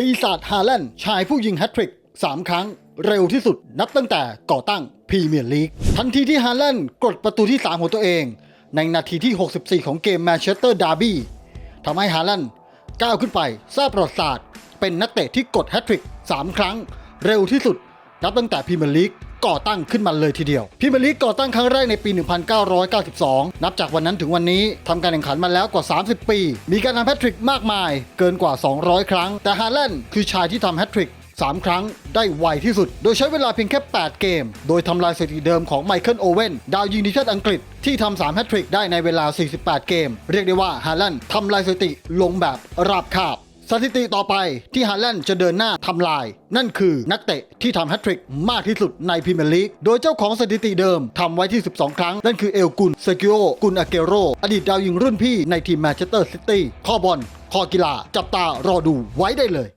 ปีศาจฮาแลนด์ชายผู้ยิงแฮตทริก 3 ครั้ง เร็วที่สุดนับตั้งแต่ก่อตั้งพรีเมียร์ลีก ทันทีที่ฮาแลนด์กดประตูที่ 3 ของตัวเอง ในนาทีที่ 64 ของเกมแมนเชสเตอร์ดาร์บี้ทำให้ฮาแลนด์ก้าวขึ้นไปสร้างประวัติศาสตร์ เป็นนักเตะที่กดแฮตทริก 3 ครั้ง เร็วที่สุดนับตั้งแต่พรีเมียร์ลีก ก่อตั้งขึ้นมาเลยทีเดียวพรีเมียร์ลีกก่อตั้งครั้งแรกในปี 1992 นับจากวันนั้นถึงวันนี้ทำการแข่งขันมาแล้วกว่า 30 ปี มีการทำแฮตทริกมากมาย เกินกว่า 200 ครั้ง แต่ฮาแลนด์คือชายที่ทำแฮตทริก3 ครั้งได้ไวที่สุด โดยใช้เวลาเพียงแค่ 8 เกม โดยทำลายสถิติเดิมของไมเคิลโอเว่นดาวยิงทีมชาติอังกฤษที่ทำ3แฮตทริกได้ในเวลา 48 เกม เรียกได้ว่าฮาแลนด์ทำลายสถิติลงแบบราบคาบ สถิติต่อไปที่ฮาแลนด์จะเดินหน้าทำลาย นั่นคือนักเตะที่ทำแฮตทริกมากที่สุดในพรีเมียร์ลีก โดยเจ้าของสถิติเดิมทำไว้ที่ 12 ครั้ง นั่นคือเอลกุนเซกิโอกุนอาเกโร อดีตดาวยิงรุ่นพี่ในทีมแมนเชสเตอร์ซิตี้ข้อบอลข้อกีฬาจับตารอดูไว้ได้เลย